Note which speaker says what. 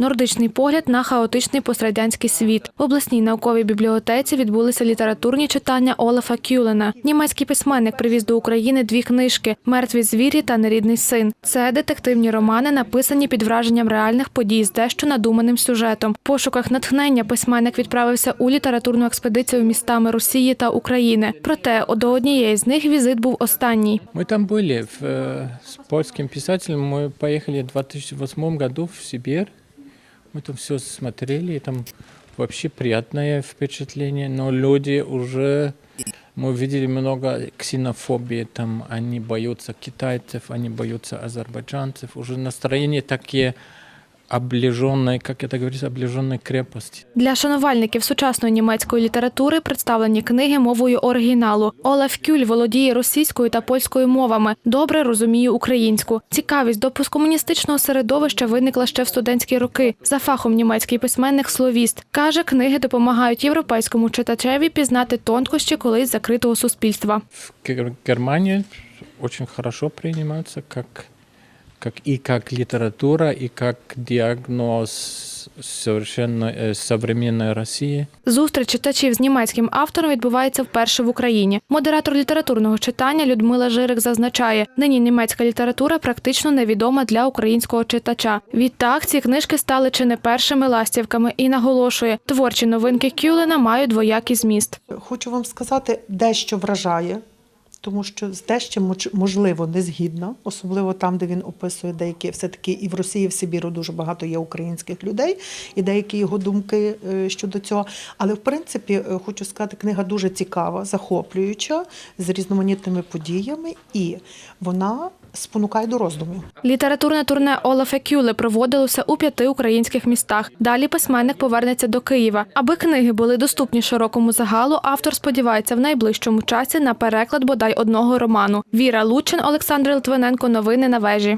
Speaker 1: Нордичний погляд на хаотичний пострадянський світ. В обласній науковій бібліотеці відбулися літературні читання Олафа Кюлена. Німецький письменник привіз до України дві книжки Мертві звірі та Нерідний син. Це детективні романи, написані під враженням реальних подій з дещо надуманим сюжетом. В пошуках натхнення письменник відправився у літературну експедицію містами Росії та України. Проте до однієї з них візит був останній.
Speaker 2: Мы там были в, э, с польским писателем. Мы поехали в 2008 году в Сибирь. Мы там все смотрели, и там вообще приятное впечатление. Но люди уже... Мы видели много ксенофобии, там они боятся китайцев, они боятся азербайджанцев. Уже настроение такие облеженной, как это говорится, облеженной крепости.
Speaker 1: Для шанувальників сучасної німецької літератури представлені книги мовою оригіналу. Олаф Кюль володіє російською та польською мовами. Добре розуміє українську. Цікавість до посткомуністичного середовища виникла ще в студентські роки. За фахом німецький письменник словіст каже, книги допомагають європейському читачеві пізнати тонкощі колись закритого суспільства.
Speaker 2: В Гер- Германии очень хорошо принимаются как, как и как литература, и как диагноз совершенно э, современной России.
Speaker 1: Зустріч читачів з німецьким автором відбувається вперше в Україні. Модератор літературного читання Людмила Жирик зазначає, нині німецька література практично невідома для українського читача. Відтак ці книжки стали чи не першими ластівками і наголошує, творчі новинки Кюлена мають двоякий зміст.
Speaker 3: Хочу вам сказати, дещо вражає, тому що з моч- можливо не згідно, особливо там, де він описує деякі, все-таки і в Росії, і в Сибіру дуже багато є українських людей, і деякі його думки е, щодо цього. Але в принципі, е, хочу сказати, книга дуже цікава, захоплююча, з різноманітними подіями, і вона спонукає до роздумів.
Speaker 1: Літературне турне Олафа Кюле проводилося у п'яти українських містах. Далі письменник повернеться до Києва. Аби книги були доступні широкому загалу, автор сподівається в найближчому часі на переклад бодай одного роману. Віра Лучин, Олександр Литвиненко. Новини на вежі.